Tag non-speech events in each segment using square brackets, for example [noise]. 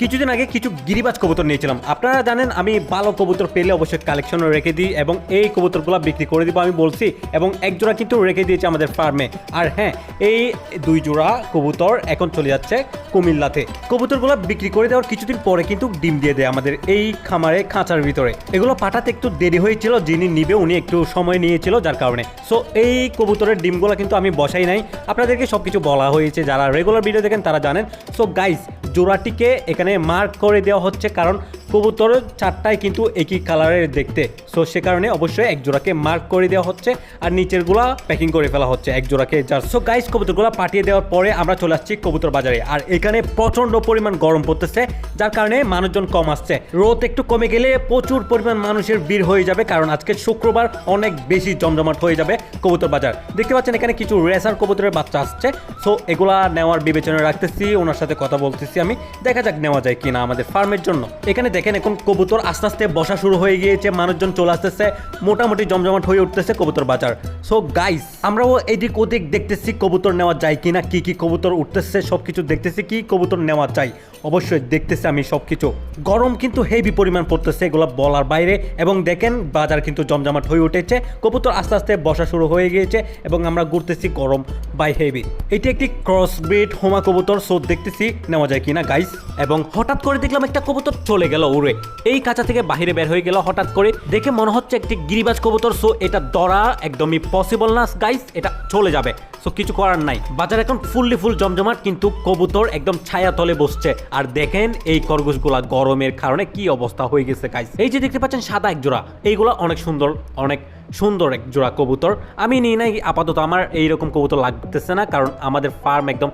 কিছুদিন আগে কিছু গিরিবাজ কবুতর নিয়েছিলাম। আপনারা জানেন, আমি ভালো কবুতর পেলে অবশ্যই কালেকশনে রেখে দিই এবং এই কবুতরগুলো বিক্রি করে দিব আমি বলছি এবং এক জোড়া কিন্তু রেখে দিয়েছে আমাদের ফার্মে। আর হ্যাঁ এই দুই জোড়া কবুতর এখন চলে যাচ্ছে কুমিল্লাতে। কবুতরগুলো বিক্রি করে দেওয়ার কিছুদিন পরে কিন্তু ডিম দিয়ে দেয় আমাদের এই খামারে, খাঁচার ভিতরে। এগুলো পাঠাতে একটু দেরি হয়েছিল, যিনি নিবে উনি একটু সময় নিয়েছিল যার কারণে। সো এই কবুতরের ডিমগুলো কিন্তু আমি বসাই নাই। আপনাদেরকে সব কিছু বলা হয়েছে, যারা রেগুলার ভিডিও দেখেন তারা জানেন। সো গাইস জোড়াটিকে এখানে মার্ক করে দেওয়া হচ্ছে কারণ কবুতর চারটায় কিন্তু একই কালারের দেখতে। সো সে কারণে অবশ্যই এক জোড়াকে মার্ক করে দেওয়া হচ্ছে আর নিচেরগুলা প্যাকিং করে ফেলা হচ্ছে এক জোড়াকে যার সো গাইস কবুতরগুলো পাঠিয়ে দেওয়ার পরে আমরা চলে আসছি কবুতর বাজারে। আর এখানে প্রচণ্ড পরিমাণ গরম পড়তেছে, যার কারণে মানুষজন কম আসছে। রোদ একটু কমে গেলে প্রচুর পরিমাণ মানুষের ভিড় হয়ে যাবে কারণ আজকে শুক্রবার অনেক বেশি জমজমাট হয়ে যাবে কবুতর বাজার। দেখতে পাচ্ছেন এখানে কিছু রেসার কবুতরের বাচ্চা আসছে। সো এগুলা নেওয়ার বিবেচনা রাখতেছি, ওনার সাথে কথা বলতেছি আমি। দেখা যাক নেওয়া যায় কিনা আমাদের ফার্মের জন্য। এখানে দেখেন এখন কবুতর আস্তে আস্তে বসা শুরু হয়ে গিয়েছে, মানুষজন চলে আসতেছে, মোটামুটি জমজমাট হয়ে উঠতেছে কবুতর বাজার। সো গাইস আমরাও এদিক ওদিক দেখতেছি কবুতর নেওয়া যায় কিনা, কি কি কবুতর উঠতেছে সব কিছু দেখতেছি কি কবুতর নেওয়া যায়। অবশ্যই দেখতেছি আমি সব কিছু গরম কিন্তু হেভি পরিমাণ পড়তেছে, এগুলো বলার বাইরে। এবং দেখেন, বাজার কিন্তু জমজমাট হয়ে উঠেছে। কবুতর আস্তে আস্তে বসা শুরু হয়ে গিয়েছে এবং আমরা ঘুরতেছি গরম বাই হেভি এটি একটি ক্রস ব্রিড হোমা কবুতর সো দেখতেছি নেওয়া যায় কিনা গাইস এবং হঠাৎ করে দেখলাম একটা কবুতর চলে গেল উড়ে। এই কাঁচা থেকে বাইরে বের হয়ে গেল হঠাৎ করে। দেখে মনে হচ্ছে একটি গিরিবাজ কবুতর সো এটা ধরা একদমই পসিবল না গাইস এটা চলে যাবে। সো কিছু করার নাই। বাজার এখন ফুললি ফুল জমজমাট, কিন্তু কবুতর একদম ছায়া তলে বসছে। আর দেখেন এই খরগোশগুলা গরমের কারণে কি অবস্থা হয়ে গেছে কাজ এই যে দেখতে পাচ্ছেন সাদা এক জোড়া এইগুলা অনেক সুন্দর, অনেক সুন্দর এক জোড়া কবুতর। আমি নিই নাই, আপাতত আমার এইরকম কবুতর লাগতেছে না, কারণ আমাদের ফার্ম একদম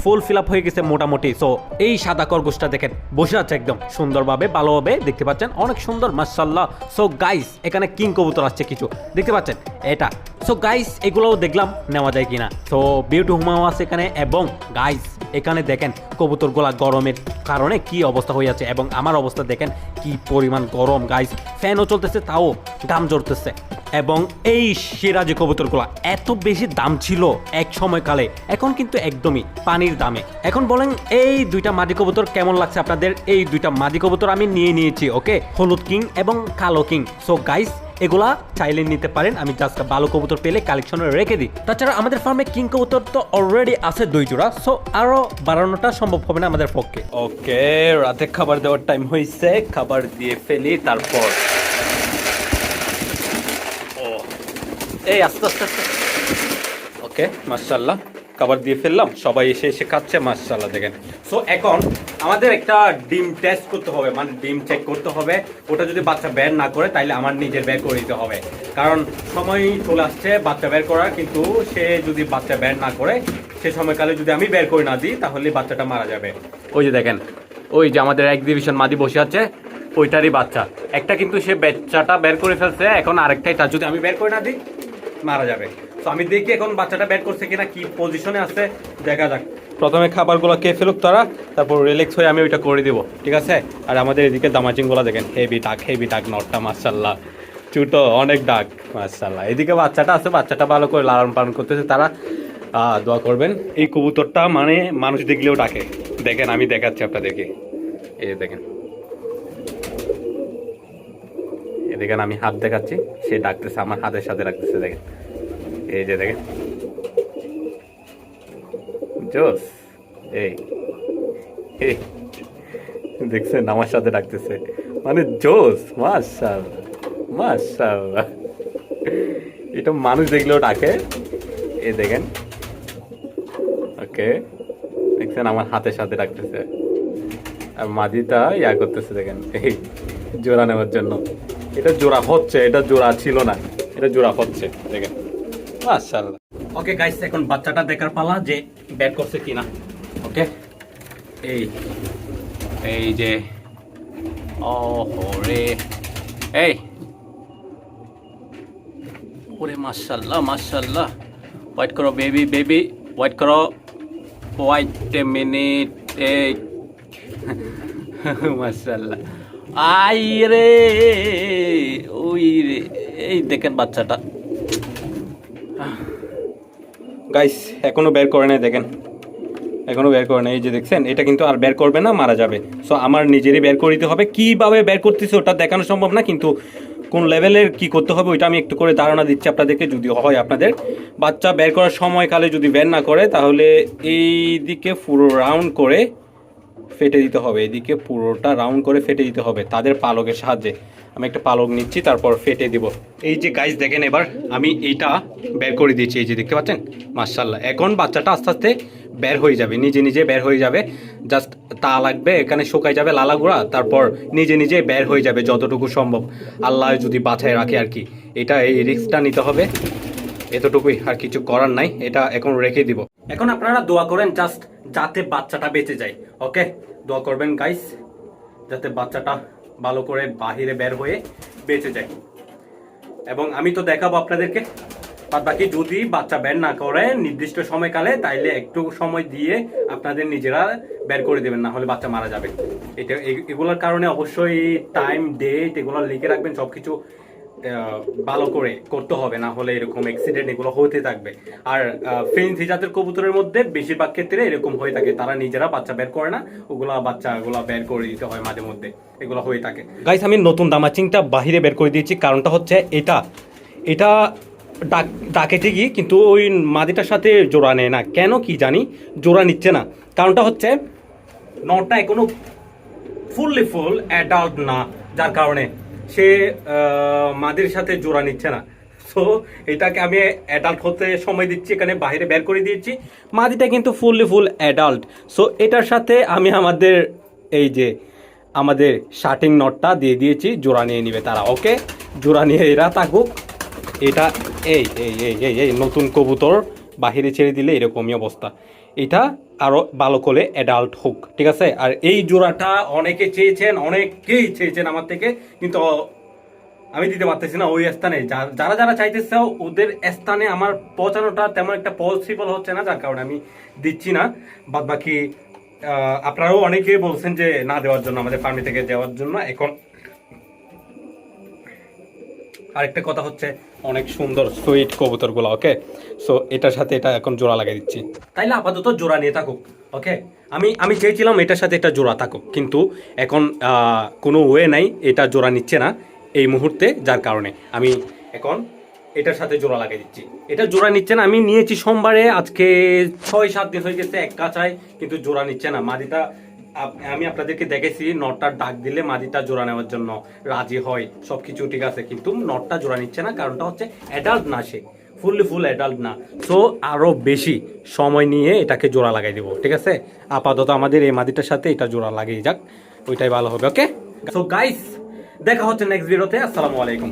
ফুল ফিল আপ হয়ে গেছে মোটামুটি। সো এই সাদা খরগোশটা দেখেন, বসে আছে একদম সুন্দরভাবে ভালোভাবে দেখতে পাচ্ছেন? অনেক সুন্দর মার্শাল্লাহ সো গাইস এখানে কিং কবুতর আসছে কিছু, দেখতে পাচ্ছেন? এটা। সো গাইস এগুলোও দেখলাম, নেওয়া যায় কিনা। সো বিউটি হুমাও আছে এখানে, এবং গাইস এখানে দেখেন, কবুতরগুলা গরমের কারণে কি অবস্থা হয়ে যাচ্ছে এবং আমার অবস্থা দেখেন, কি পরিমাণ গরম। গাইস ফ্যানও চলতেছে, তাও দাম জড়তেছে এবং এই সিরাজি কবুতরগুলা এত বেশি দাম ছিল এক সময়কালে, এখন কিন্তু একদমই পানির দামে। এখন বলেন, এই দুইটা মাদি কবুতর কেমন লাগছে আপনাদের? এই দুইটা মাদি কবুতর আমি নিয়ে নিয়েছি, ওকে? হলুদ কিং এবং কালো কিং। সো গাইস এগুলা চাইলে নিতে পারেন। আমি জাস্ট ভালো কবুতর পেলে কালেকশনে রেখে দিই। তাছাড়া আমাদের ফার্মে কিং কবুতর তো অলরেডি আছে দুই জোড়া সো আরও বাড়ানোটা সম্ভব হবে না আমাদের পক্ষে। ওকে রাতে খাবার দেওয়ার টাইম হয়েছে খাবার দিয়ে ফেলি, তারপর এই আস্তে আস্তে আস্তে। ওকে মার্শাল্লাহ খাবার দিয়ে ফেললাম সবাই এসে এসে খাচ্ছে মার্শাল্লাহ দেখেন। সো এখন আমাদের একটা ডিম টেস্ট করতে হবে মানে ডিম চেক করতে হবে। ওটা যদি বাচ্চা বের না করে তাইলে আমার নিজের বের করে দিতে হবে। কারণ সময় চলে আসছে বাচ্চা বের করার কিন্তু সে যদি বাচ্চা বের না করে সে সময়কালে যদি আমি বের করে না দিই তাহলে বাচ্চাটা মারা যাবে। ওই যে দেখেন ওই যে আমাদের এক ডিভিশন মাদি বসে আছে ওইটারই বাচ্চা। একটা কিন্তু সে বাচ্চাটা বের করে ফেলছে এখন আরেকটাই তার যদি আমি বের করে না দিই মারা যাবে। তো আমি দেখি এখন বাচ্চাটা ব্যাট করছে কিনা, কি পজিশনে আছে, দেখা যাক। প্রথমে খাবারগুলো খেয়ে ফেলুক তারা, তারপর রিল্যাক্স হয়ে আমি ওইটা করে দিব, ঠিক আছে? আর আমাদের এদিকে দামাচিংগুলো দেখেন হেভি ডাক হেভি ডাক নটটা মার্শাল্লাহ চুটো অনেক ডাক মার্শাল্লাহ এদিকে বাচ্চাটা আছে, বাচ্চাটা ভালো করে লালন পালন করতেছে তারা। দোয়া করবেন। এই কবুতরটা মানে মানুষ দেখলেও ডাকে। দেখেন, আমি দেখাচ্ছি আপনাদেরকে। এই দেখেন এই দেখেন আমি হাত দেখাচ্ছি, সে ডাকতেছে, আমার হাতের সাথে রাখতেছে দেখেন। এই যে দেখেন। জোস, এই দেখছেন, আমার সাথে ডাকতেছে। মানে জোস মার্শাল মার্শাল এটা মানুষ দেখলেও ডাকে। এই দেখেন। ওকে, দেখছেন, আমার হাতের সাথে ডাকতেছে। আর মাদিটা ইয়া করতেছে, দেখেন, এই, জোড়া নেওয়ার জন্য। এটা জোড়া হচ্ছে, এটা জোড়া ছিল না, এটা জোড়া হচ্ছে, দেখেন। ওকে গাইস এখন বাচ্চাটা দেখার পালা যে ব্যাট করছে কিনা। ওকে এই এই যে ও রে এই। ওরে, মাশাআল্লাহ মাশাআল্লাহ। ওয়েট করো বেবি বেবি ওয়েট করো। ওয়াইট মিনিট এই। [laughs] মাশাআল্লাহ। আই রে ওই রে। এই দেখেন বাচ্চাটা। গাইস এখনও বের করে নাই, দেখেন। এখনও বের করে না এই যে দেখছেন, এটা কিন্তু আর বের করবে না, মারা যাবে। সো আমার নিজেরই বের করে দিতে হবে। কীভাবে বের করতেছে, ওটা দেখানো সম্ভব না, কিন্তু কোন লেভেলের কি করতে হবে, ওইটা আমি একটু করে ধারণা দিচ্ছি আপনাদেরকে, যদি হয় আপনাদের। বাচ্চা বের করার সময়কালে যদি বের না করে, তাহলে এই দিকে পুরো রাউন্ড করে ফেটে দিতে হবে। এদিকে পুরোটা রাউন্ড করে ফেটে দিতে হবে তাদের পালকের সাহায্যে। আমি একটা পালক নিচ্ছি, তারপর ফেটে দিব। এই যে গাইজ দেখেন এবার আমি এইটা বের করে দিয়েছি এই যে দেখতে পাচ্ছেন? মার্শাল্লাহ এখন বাচ্চাটা আস্তে আস্তে বের হয়ে যাবে, নিজে নিজে বের হয়ে যাবে। জাস্ট তা লাগবে, এখানে শুকাই যাবে লালা লালাগুড়া তারপর নিজে নিজে বের হয়ে যাবে যতটুকু সম্ভব। আল্লাহ যদি বাছায় রাখে আর কি। এটা এই রিস্কটা নিতে হবে। এতটুকুই আর কিছু করার নাই। এটা এখন রেখে দিব। এখন আপনারা দোয়া করেন জাস্ট যাতে বাচ্চাটা বেঁচে যায় ওকে দোয়া করবেন গাইস যাতে বাচ্চাটা ভালো করে বাহিরে বের হয়ে বেঁচে যায়। এবং আমি তো দেখাবো আপনাদেরকে বাদ বাকি যদি বাচ্চা বের না করে নির্দিষ্ট সময়কালে তাইলে একটু সময় দিয়ে আপনাদের নিজেরা বের করে দেবেন না হলে বাচ্চা মারা যাবে। এটা এগুলোর কারণে অবশ্যই টাইম ডেট এগুলো লিখে রাখবেন সবকিছু আহ, ভালো করে করতে হবে, না হলে এরকম অ্যাক্সিডেন্ট এগুলো হতে থাকবে। আর ফেন্সি জাতের কবুতরের মধ্যে বেশিরভাগ ক্ষেত্রে এরকম হয়ে থাকে। তারা নিজেরা বাচ্চা বের করে না, ওগুলা বাচ্চা ওগুলা বের করে দিতে হয় মাঝে মধ্যে। এগুলো হয়ে থাকে। গাইস আমি নতুন দামাচিংটা বাহিরে বের করে দিয়েছি। কারণটা হচ্ছে এটা। এটা ডাক, ডাকে ঠিকই, কিন্তু ওই মাদিটার সাথে জোড়া নেয় না। কেন কি জানি, জোড়া নিচ্ছে না। কারণটা হচ্ছে, নটটা এখনও ফুললি ফুল অ্যাডাল্ট না, যার কারণে সে মাদির সাথে জোড়া নিচ্ছে না। সো এটাকে আমি অ্যাডাল্ট হতে সময় দিচ্ছি, এখানে বাইরে বের করে দিয়েছি। মাদিটা কিন্তু ফুললি ফুল অ্যাডাল্ট সো এটার সাথে আমি আমাদের এই যে, আমাদের শার্টিং নটটা দিয়ে দিয়েছি, জোড়া নিয়ে নিবে তারা ওকে জোড়া নিয়ে এরা থাকুক। এটা এই এই এই এই, নতুন কবুতর বাহিরে ছেড়ে দিলে এরকমই অবস্থা। এটা আরও ভালো করে অ্যাডাল্ট হোক, ঠিক আছে? আর এই জোড়াটা অনেকে চেয়েছেন, অনেকেই চেয়েছেন আমার থেকে, কিন্তু আমি দিতে পারতেছি না ওই স্থানে। যারা যারা চাইতেছে ওদের স্থানে আমার পৌঁছানোটা তেমন একটা পসিবল হচ্ছে না, যার কারণে আমি দিচ্ছি না। বাদ বাকি আপনারাও অনেকে বলছেন যে না দেওয়ার জন্য, আমাদের ফার্মি থেকে দেওয়ার জন্য। এখন আরেকটা কথা হচ্ছে অনেক সুন্দর সুইট কবুতরগুলো ওকে সো এটার সাথে এটা এখন জোড়া লাগিয়ে দিচ্ছি। তাইলে আপাতত জোড়া নিয়ে থাকুক ওকে আমি আমি চেয়েছিলাম এটার সাথে এটা জোড়া থাকুক, কিন্তু এখন কোনো ওয়ে নাই, এটা জোড়া নিচ্ছে না এই মুহূর্তে, যার কারণে। আমি এখন এটার সাথে জোড়া লাগিয়ে দিচ্ছি। এটা জোড়া নিচ্ছে না, আমি নিয়েছি সোমবারে, আজকে ছয় সাত দিন হয়ে গেছে, এক কাছায় কিন্তু জোড়া নিচ্ছে না। মাদিটা আমি আপনাদেরকে দেখেছি নটটা ডাক দিলে মাদিটা জোড়া নেওয়ার জন্য রাজি হয়, সবকিছু ঠিক আছে, কিন্তু নটটা জোড়া নিচ্ছে না, কারণটা হচ্ছে অ্যাডাল্ট না সে ফুললি ফুল অ্যাডাল্ট না। সো আরও বেশি সময় নিয়ে এটাকে জোড়া লাগাই দেবো, ঠিক আছে? আপাতত আমাদের এই মাদিটার সাথে এটা জোড়া লাগিয়ে যাক, ওইটাই ভালো হবে ওকে সো গাইস দেখা হচ্ছে নেক্সট ভিডিওতে আসসালামু আলাইকুম।